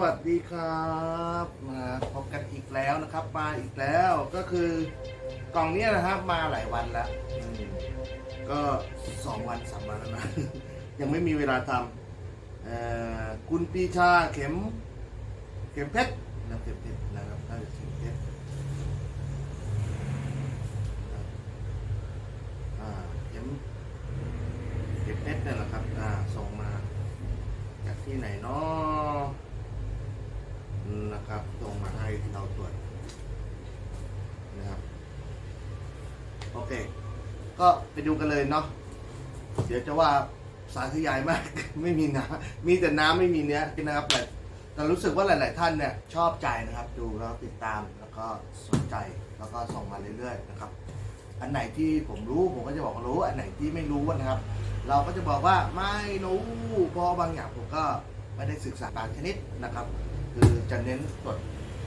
วัสดีครับมาพบกันอีกแล้วนะครับ มาอีกแล้วก็คือกล่องเนี้ยนะครับ มาหลายวันแล้วอืมก็สองวันสามวันแล้วนะ ยังไม่มีเวลาทำเอ่อคุณปีชาเข็ม เข็มเพชรนะเข็มเพชรนะครับน่าจะเข็มเพชรอ่าเข็มเข็มเพชรเนี่ยแหละครับอ่าส่งมา จากที่ไหนเนาะ นะครับส่งมาให้เราตรวจนะครับโอเค ก็ไปดูกันเลยเนาะเดี๋ยวจะว่าสารทยายมาก ไม่มีน้ำมีแต่น้ำไม่มีเนื้อนะครับแต่แต่รู้สึกว่าหลาย ๆ ท่านเนี่ยชอบใจนะครับดูแล้วติดตามแล้วก็สนใจแล้วก็ส่งมาเรื่อย ๆ นะครับ อันไหนที่ผมรู้ผมก็จะบอกว่ารู้ อันไหนที่ไม่รู้นะครับ เราก็จะบอกว่าไม่รู้เพราะบางอย่างผมก็ไม่ได้ศึกษาบางชนิดนะครับ คือจะเน้นตรวจ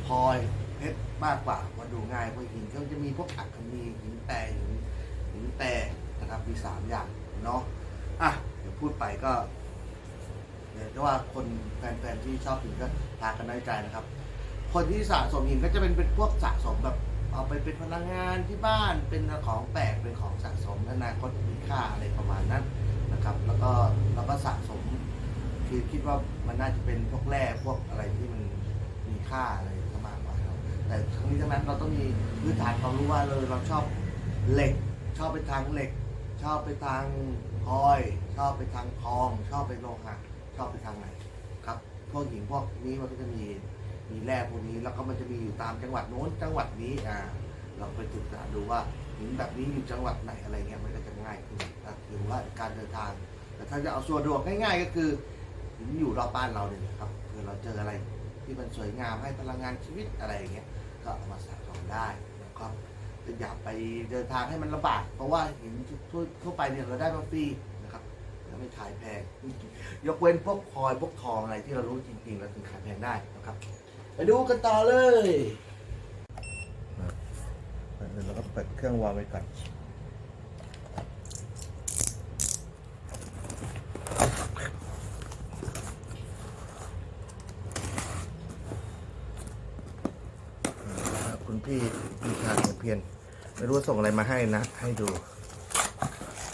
พลอยเพชรมากกว่าว่าดูง่ายเพราะหินก็จะมีพวกอัคนีหินแปรหินหินแปรนะครับมีสามอย่างเนาะอะเดี๋ยวพูดไปก็เดี๋ยวจะว่าคนแฟนๆที่ชอบหินก็พากันน้อยใจนะครับ คนที่สะสมหินก็จะเป็นเป็นพวกสะสมแบบเอาไปเป็นพลังงานที่บ้านเป็นของแปลกเป็นของสะสมอนาคตมีค่าอะไรประมาณนั้นนะครับ แล้วก็แล้วก็สะสม คือคิดว่ามันน่าจะเป็นพวกแร่พวกอะไรที่มันมีค่าอะไรก็มากกว่าครับแต่ทั้งนี้ทั้งนั้นเราต้องมีพื้นฐานความรู้ว่าเลยเราชอบเหล็ก ชอบไปทางเหล็ก ชอบไปทางพลอย ชอบไปทางทอง ชอบไปโลหะชอบไปทางไหนครับพวกหินพวกนี้มันก็จะมีมีแร่พวกนี้แล้วก็มันจะมีอยู่ตามจังหวัดโน้นจังหวัดนี้อ่าเราไปศึกษาดูว่าหินแบบนี้อยู่จังหวัดไหนอะไรเงี้ยมันก็จะง่ายขึ้นถ้าถือว่าการเดินทาง แต่ถ้าจะเอาส่วนดวกง่าย ๆ ก็คือ หินอยู่รอบบ้านเราเนี่ยนะครับเผื่อเราเจออะไรที่มันสวยงามให้พลังงานชีวิตอะไรอย่างเงี้ยก็เอามาสะสมได้นะครับอย่าไปเดินทางให้มันลำบากเพราะว่าเหินทั่วทั่วไปเนี่ยเราได้มาฟรีนะครับแล้วไม่ขายแพงยกเว้นพวกพลอยพวกทองอะไรที่เรารู้จริงๆเราถึงขายแพงได้นะครับ ไปดูกันต่อเลยแล้วก็เปิดเครื่องวางไว้ก่อน คุณพี่พี่ชายของเพียรไม่รู้ส่งอะไรมาให้นะ ให้ดู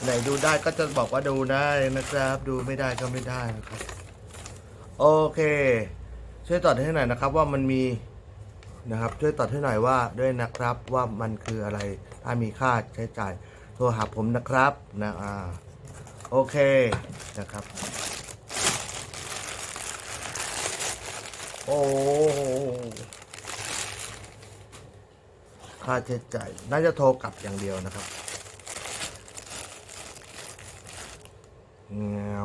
ไหนดูได้ก็จะบอกว่าดูได้นะครับ ดูไม่ได้ก็ไม่ได้นะครับ โอเค ช่วยตอบให้หน่อยนะครับ ว่ามันมีนะครับ ช่วยตอบให้หน่อยว่าด้วยนะครับว่ามันคืออะไรถ้ามีค่าใช้จ่ายโทรหาผมนะครับนะอ่าโอเคนะครับ โอ้ ค่าใช้จ่ายน่าจะโทรกลับอย่างเดียวนะครับเงา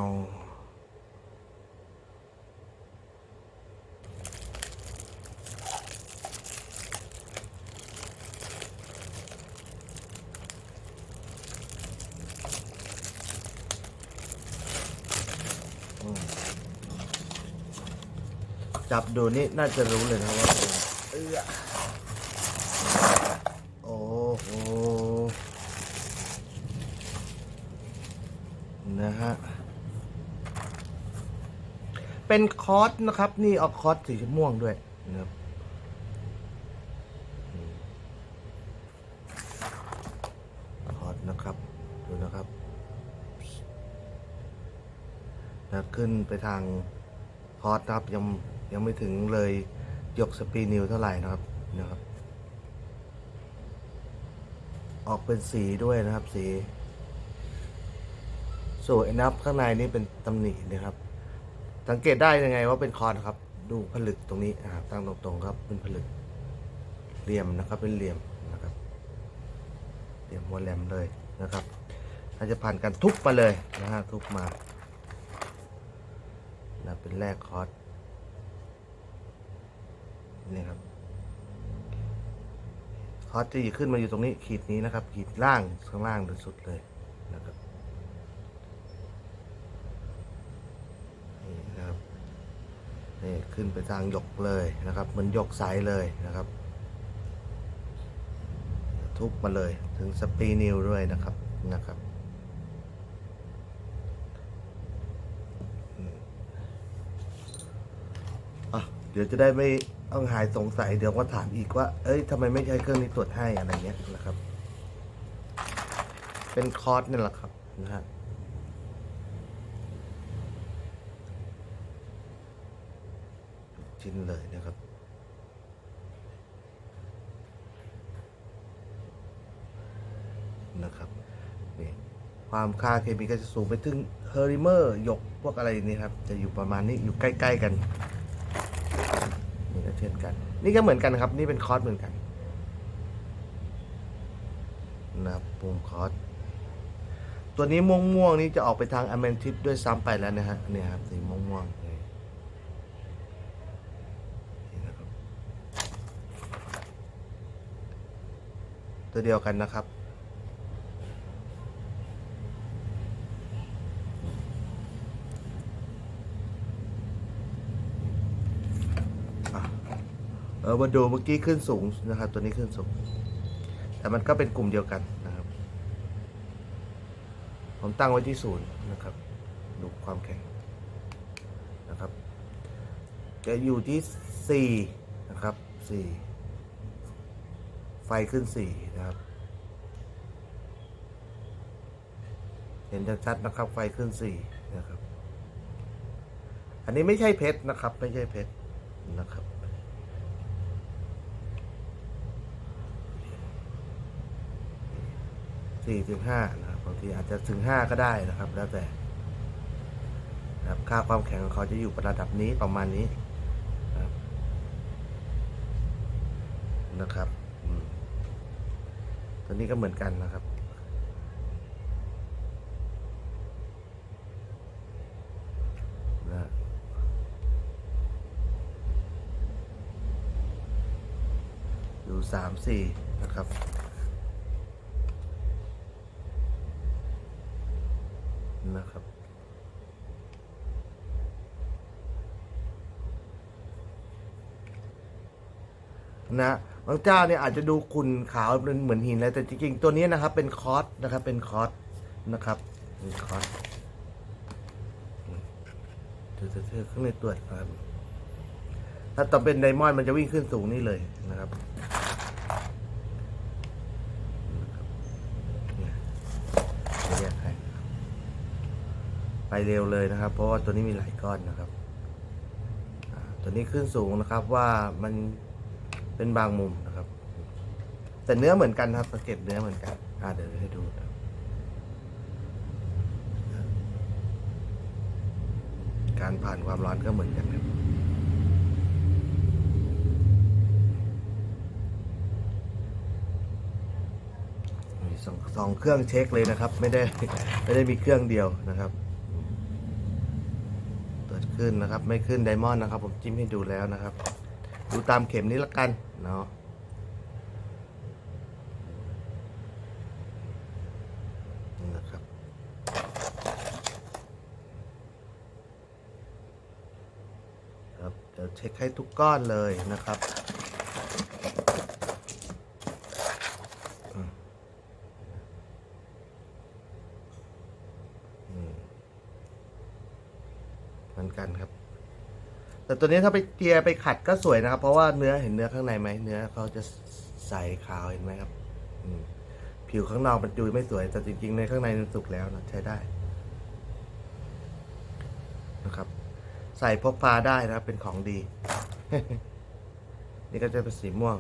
จับดูนี่น่าจะรู้เลยนะว่าเออโอ้โห นะฮะ เป็นคอร์สนะครับ นี่เอาคอร์สสีม่วงด้วยนะครับอืมคอร์สนะครับ ดูนะครับนะขึ้นไปทางคอร์สนะครับ ยังยังไม่ถึงเลยยกสปีนิวเท่าไหร่นะครับนะครับ ออกเป็นสีด้วยนะครับสีสวนไอ้นับข้างในนี่เป็นตำหนินะครับ สังเกตได้ยังไงว่าเป็นคอนครับ ดูผลึกตรงนี้ตั้งตรงๆครับ เป็นผลึกเหลี่ยมนะครับ เป็นเหลี่ยมนะครับ เหลี่ยมหัวแหลมเลยนะครับถ้าจะผ่านการทุบมาเลยนะฮะทุบมานะเป็นแรกคอร์สนี่ครับคอร์สที่ขึ้นมาอยู่ตรงนี้ขีดนี้นะครับ ขีดล่างข้างล่างสุดเลยนะครับ นี่นะครับนี่ ขึ้นไปทางหยกเลยนะครับ เหมือนหยกสายเลยนะครับ ทุบมาเลยถึงสปีนิวด้วยนะครับนะครับอืมอะเดี๋ยวจะได้ไม่ต้องหายสงสัยเดี๋ยวก็ถามอีกว่า เอ้ยทำไมไม่ใช้เครื่องนี้ตรวจให้อะไรเงี้ยนะครับ เป็นคอร์สนี่แหละครับนะฮะ ชิ้นเลยนะครับ นะครับนี่ความค่าเคมีก็จะสูงไปถึงเฮอริเมอร์หยกพวกอะไรนี่ครับ จะอยู่ประมาณนี้อยู่ใกล้ ๆ กัน นี่ก็เช่นกัน นี่ก็เหมือนกันครับ นี่เป็นคอร์สเหมือนกันนะครับปุ่มคอร์สตัวนี้ม่วงม่วงๆนี่จะออกไปทางอเมนทิปด้วยซ้ำไปแล้วนะฮะนี่ครับสีม่วงม่วงๆนี่นี่นะครับ ตัวเดียวกันนะครับ เออมาดูเมื่อกี้ขึ้นสูงนะครับ ตัวนี้ขึ้นสูง แต่มันก็เป็นกลุ่มเดียวกันนะครับ ผมตั้งไว้ที่ศูนย์นะครับ ดูความแข็งนะครับ จะอยู่ที่สี่นะครับสี่ ไฟขึ้นสี่นะครับ เห็นชัดๆนะครับ ไฟขึ้นสี่นะครับ อันนี้ไม่ใช่เพชรนะครับ ไม่ใช่เพชรนะครับ สี่ถึงห้านะครับบางทีอาจจะถึงห้าก็ได้นะครับ แล้วแต่ครับค่าความแข็งของเขาจะอยู่ระดับนี้ประมาณนี้นะครับนะครับอืมตัว นี้ก็เหมือนกันนะครับนะอยู่สามสี่นะครับนะครับนะางเจ้าเนี่ยอาจจะดูขุ่นขาวเป็นเหมือนหินแล้วแต่จริงๆตัวนี้นะครับเป็นคอสนะครับเป็นคอสนะครับเป็นคอสเธอเธอเธอข้างในตรวจนะครับ ถ้าต่อเป็นไดมอนด์มันจะวิ่งขึ้นสูงนี่เลยนะครับไปเร็วเลยนะครับ เพราะว่าตัวนี้มีหลายก้อนนะครับ ตัวนี้ขึ้นสูงนะครับว่ามัน เป็นบางมุมนะครับ แต่เนื้อเหมือนกันครับสังเกตเนื้อเหมือนกันอ่าเดี๋ยวให้ดูการผ่านความร้อนก็เหมือนกันครับมีสองสองเครื่องเช็คเลยนะครับ ไม่ได้ไม่ได้มีเครื่องเดียวนะครับตรวจขึ้นนะครับ ไม่ขึ้นไดมอนด์นะครับ ผมจิ้มให้ดูแล้วนะครับ ดูตามเข็มนี้ละกันเนาะนี่นะครับครับจะเช็คให้ทุกก้อนเลยนะครับ เหมือนกันครับ แตัวนี้ถ้าไปเจียไปขัดก็สวยนะครับ เพราะว่าเนื้อเห็นเนื้อข้างในไหมเนื้อเขาจะใสขาวเห็นไหมครับอผิวข้างนอกมันดูไม่สวย แต่จริงๆในข้างในมันสุกแล้วนะใช้ได้นะครับ ใส่พกพาได้นะครับ เป็นของดี นี่ก็จะเป็นสีม่วง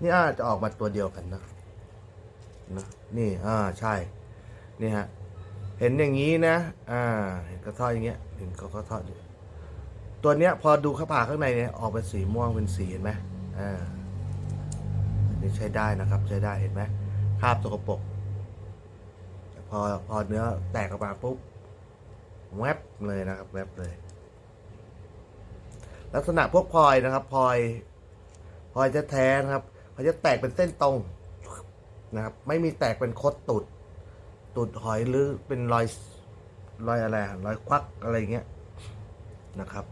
นี่อาจจะออกมาตัวเดียวกันนะนะนี่อ่าใช่ นี่ฮะ เห็นอย่างนี้นะ อ่า เห็นกระเทาะอย่างเงี้ยเห็นกระเทาะอยู่ ตัวเนี้ยพอดูข้าผ่าข้างในเนี่ยออกเป็นสีม่วงเป็นสีเห็นไหมอ่านนี้ใช้ได้นะครับ ใช้ได้เห็นไหมคราบสกปรกพอพอเนื้อแตกออกมาปุ๊บแวบเลยนะครับแวบเลย ลักษณะพวกพลอยนะครับพลอยพลอยจะแท้นะครับเขาจะแตกเป็นเส้นตรงนะครับ ไม่มีแตกเป็นคดตุดตูดหอยหรือเป็นรอยรอยอะไรรอยควักอะไรเงี้ยนะครับ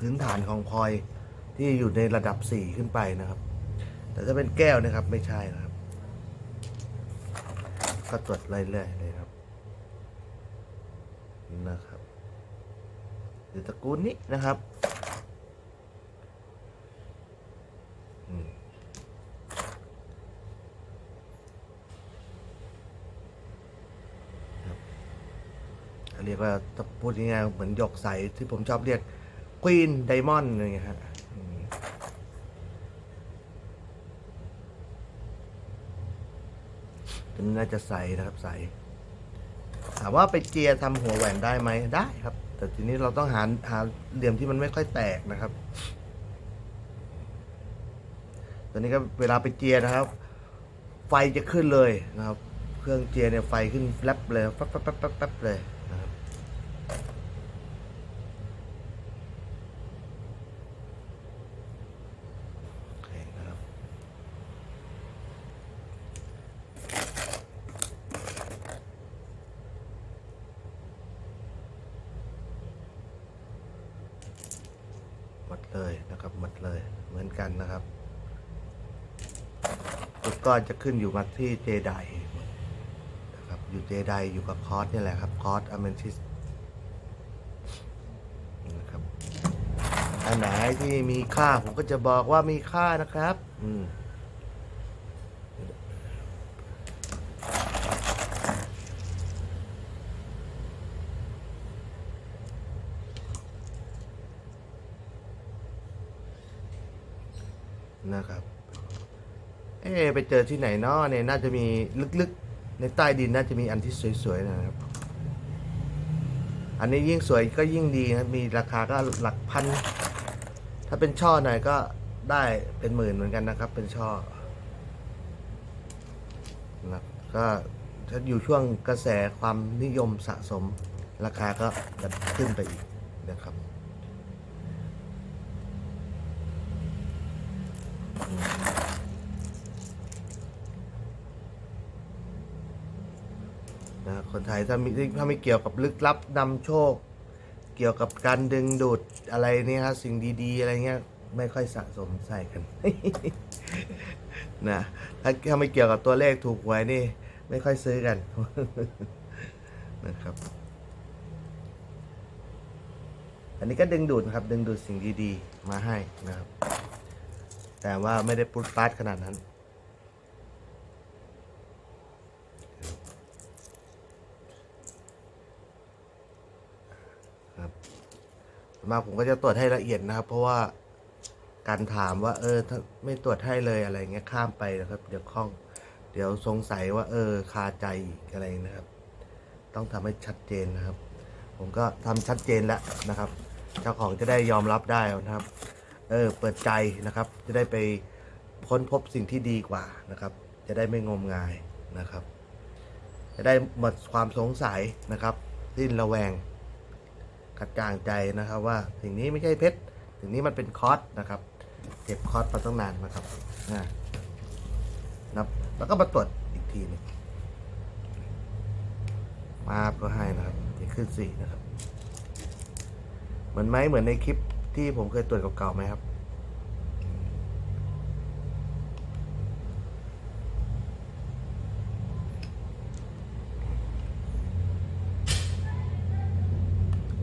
พื้นฐานของพลอยที่อยู่ในระดับ 4 ขึ้นไปนะครับ แต่ถ้าเป็นแก้วนะครับไม่ใช่นะครับ ก็ตรวจเรื่อยๆเลยครับนะครับหรือตระกูลนี้นะครับเรียกว่าพูดง่ายๆเหมือนหยกใสที่ผมชอบเรียก ควีนไดมอนด์อะไรอย่างเงี้ยฮะตัวนี้น่าจะใสนะครับใสถามว่าไปเจียทำหัวแหวนได้ไหมได้ครับ แต่ทีนี้เราต้องหาหาเหลี่ยมที่มันไม่ค่อยแตกนะครับตอนนี้ก็เวลาไปเจียนะครับ ไฟจะขึ้นเลยนะครับ เครื่องเจียเนี่ยไฟขึ้นแลบเลยแป๊บแป๊บแป๊บแป๊บแป๊บเลยนะครับโอเคนะครับ หมดเลยนะครับหมดเลยเหมือนกันนะครับจุด ก้อนจะขึ้นอยู่มาที่เจไดนะครับ อยู่เจไดอยู่กับคอสนี่แหละครับคอสอเมนทิสนะครับอันไหนที่มีค่าผมก็จะบอกว่ามีค่านะครับ อืมนะครับ อ๊ไปเจอที่ไหนเนาะเนี่ยน่าจะมีลึกๆ ในใต้ดินน่าจะมีอันที่สวยๆนะครับ อันนี้ยิ่งสวยก็ยิ่งดีนะครับมีราคาก็หลักพัน ถ้าเป็นช่อหน่อยก็ได้เป็นหมื่นเหมือนกันนะครับ เป็นช่อนะก็ถ้าอยู่ช่วงกระแสความนิยมสะสม ราคาก็จะขึ้นไปอีกนะครับ ไทยถ้ามีถ้าไม่เกี่ยวกับลึกลับนำโชค เกี่ยวกับการดึงดูดอะไรเนี่ยครับสิ่งดีๆ อะไรเงี้ยไม่ค่อยสะสมใส่กันนะถ้าถ้าไม่เกี่ยวกับตัวเลขถูกหวยนี่ ไม่ค่อยซื้อกันนะครับ อันนี้ก็ดึงดูดครับ ดึงดูดสิ่งดีๆ มาให้นะครับ แต่ว่าไม่ได้ปุ๊ดปัดขนาดนั้น ครับส่วน มาผมก็จะตรวจให้ละเอียดนะครับ เพราะว่าการถามว่า เออไม่ตรวจให้เลยอะไรเงี้ยข้ามไปนะครับ เดี๋ยวข้อง เดี๋ยวสงสัยว่า เออ คาใจอะไรนะครับ ต้องทำให้ชัดเจนนะครับ ผมก็ทำชัดเจนแล้วนะครับ เจ้าของจะได้ยอมรับได้นะครับ เออ เปิดใจนะครับ จะได้ไปค้นพบสิ่งที่ดีกว่านะครับ จะได้ไม่งมงายนะครับ จะได้หมดความสงสัยนะครับ สิ้นระแวง กระจ่างใจนะครับว่าสิ่งนี้ไม่ใช่เพชรสิ่งนี้มันเป็นคอสนะครับเก็บคอสมาตั้งนานนะครับนะนับ แล้วก็มาตรวจอีกทีหนึงมาบก็ให้นะครับจะขึ้นสี่นะครับ เหมือนไหมเหมือนในคลิปที่ผมเคยตรวจเก่าๆไหมครับ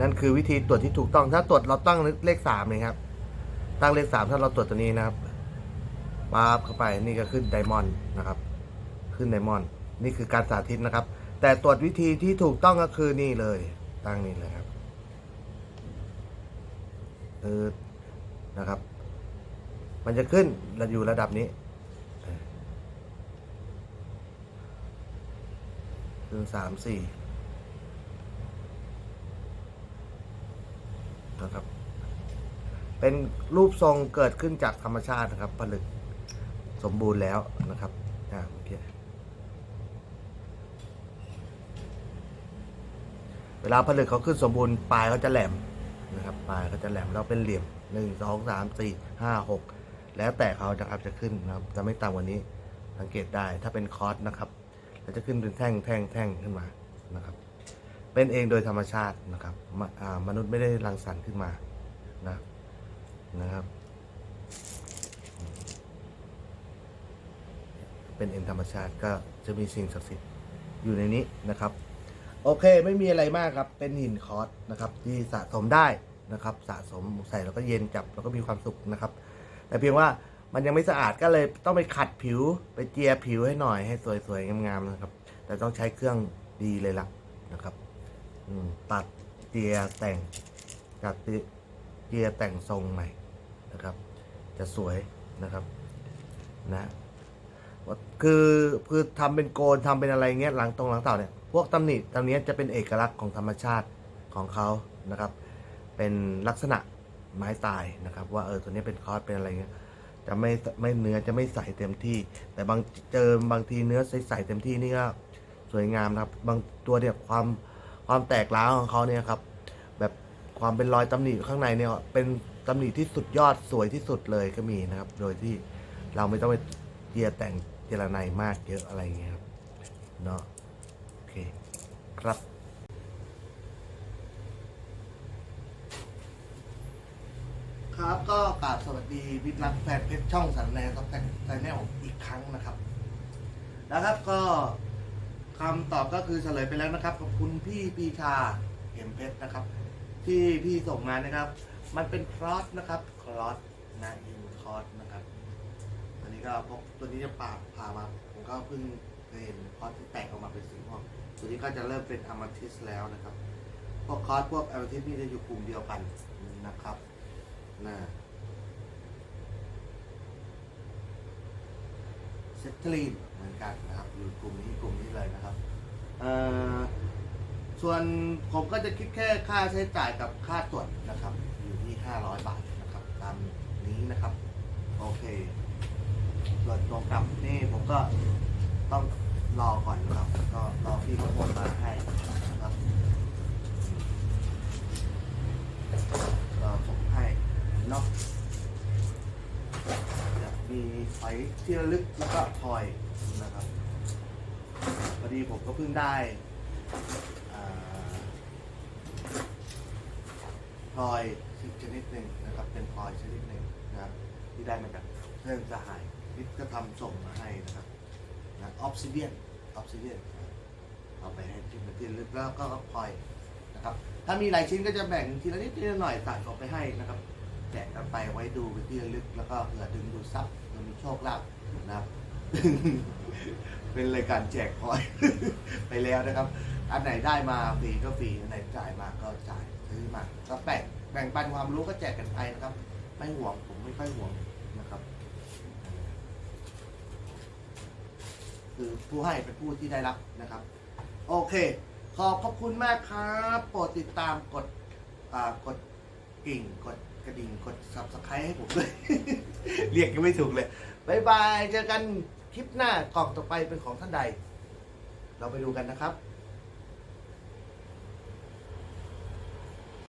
นั่นคือวิธีตรวจที่ถูกต้องถ้าตรวจเราตั้งเลขสามเลยครับ ตั้งเลขสามถ้าเราตรวจตัวนี้นะครับปั๊บเข้าไปนี่ก็ขึ้นไดมอนด์นะครับ ขึ้นไดมอนด์นี่คือการสาธิตนะครับ แต่ตรวจวิธีที่ถูกต้องก็คือนี่เลย ตั้งนี่เลยครับเออนะครับ มันจะขึ้นระอยู่ระดับนี้คือสามสี่ นะครับ เป็นรูปทรงเกิดขึ้นจากธรรมชาตินะครับ ผลึกสมบูรณ์แล้วนะครับอ่าโอเคเวลาผลึกเขาขึ้นสมบูรณ์ปลายเขาจะแหลมนะครับปลายเขาจะแหลมแล้วเป็นเหลี่ยมหนึ่งสองสามสี่ห้าหกแล้วแต่เขานะครับจะขึ้นนะครับ จะไม่ต่ำกว่านี้สังเกตได้ถ้าเป็นคอร์สนะครับจะขึ้นเป็นแท่งแท่งแท่งขึ้นมานะครับ เป็นเองโดยธรรมชาตินะครับมมนุษย์ไม่ได้รังสรรค์ขึ้นมานะนะครับ เป็นเองธรรมชาติก็จะมีสิ่งศักดิ์สิทธิ์อยู่ในนี้นะครับ โอเคไม่มีอะไรมากครับ เป็นหินคอร์สนะครับ ที่สะสมได้นะครับ สะสมใส่แล้วก็เย็นจับแล้วก็มีความสุขนะครับ แต่เพียงว่ามันยังไม่สะอาดก็เลยต้องไปขัดผิวไปเจียผิวให้หน่อยให้สวยๆงามๆนะครับ แต่ต้องใช้เครื่องดีเลยล่ะนะครับ ตัดเจียร์แต่งจัดเจียร์แต่งทรงใหม่นะครับ จะสวยนะครับนะคือคือทำเป็นโกนทำเป็นอะไรเงี้ยหลังตรงหลังเต่าเนี่ยพวกตำหนิตรงเนี้ยจะเป็นเอกลักษณ์ของธรรมชาติของเขานะครับ เป็นลักษณะไม้ตายนะครับ ว่าเออตัวนี้เป็นคอสเป็นอะไรเงี้ยจะไม่ไม่เนื้อจะไม่ใสเต็มที่ แต่บางเจอบางทีเนื้อใสๆเต็มที่นี่ก็สวยงามนะครับ บางตัวเนี่ยความ ความแตกร้าวของเขาเนี่ยครับ แบบความเป็นรอยตำหนิข้างในเนี่ยเป็นตำหนิที่สุดยอดสวยที่สุดเลยก็มีนะครับ โดยที่เราไม่ต้องไปเจียแต่งเจรไนมากเยอะอะไรเงี้ยครับเนาะโอเคครับครับก็กราบสวัสดีวิทย์รักแฟนเพจช่องสันแนท็อปแท็กแนลอีกครั้งนะครับนะครับก็ คำตอบก็คือเฉลยไปแล้วนะครับ ขอบคุณพี่ปีชาเข็มเพชรนะครับ ที่พี่ส่งมานะครับ มันเป็นครอสนะครับครอสนะอินครอสนะครับอันนี้ก็พบตัวนี้จะปาดผ่ามา ผมก็เพิ่งเคยเห็นครอสที่แตกออกมาเป็นสีม่วงตัวนี้ก็จะเริ่มเป็นอะมาทิสแล้วนะครับ พวกครอสพวกอะมาทิสนี่จะอยู่กลุ่มเดียวกันนะครับนะเซตลีนเหมือนกันนะ อยู่กลุ่มนี้กลุ่มนี้เลยนะครับส่วนผมก็จะคิดแค่ค่าใช้จ่ายกับค่าตรวจนะครับ อยู่ที่ 500 บาทนะครับ ตามนี้นะครับ โอเคส่วนตัวกลับนี่ผมก็ต้องรอก่อนนะครับ ก็รอพี่เขาโอนมาให้นะครับรอส่งให้เนาะจะมีไฟที่ระลึกแล้วก็พลอยนะครับ พอดีผมก็เพิ่งได้พลอยชนิดหนึ่งนะครับ เป็นพลอยชนิดหนึ่งนะครับ ที่ได้มาจากเพื่อนสหายที่ก็ทำส่งมาให้นะครับนะออฟซิเดียนออฟซิเดียนเอาไปให้ที่มันที่ลึกแล้วก็พลอยนะครับ ถ้ามีหลายชิ้นก็จะแบ่งทีละนิดทีละหน่อยตัดออกไปให้นะครับแจกกันไปไว้ดูเป็นที่ลึกแล้วก็เผื่อดึงดูซับเผื่อมีโชคลาภนะครับ เป็นรายการแจกพลอย ไปแล้วนะครับ อันไหนได้มาฟรีก็ฟรี อันไหนจ่ายมาก็จ่ายซื้อมาก็แบ่งแบ่งปันความรู้ก็แจกกันไปนะครับ ไม่ห่วงผมไม่ค่อยห่วงนะครับ คือผู้ให้เป็นผู้ที่ได้รับนะครับ โอเค ขอบพระคุณมากครับโปรดติดตามกดอ่ากดกิ่งกดกระดิ่งกด subscribe ให้ผมด้วย เรียกยังไม่ถูกเลยบายบาย เจอกัน ลิปหน้ากล่องต่อไปเป็นของท่านใด เราไปดูกันนะครับ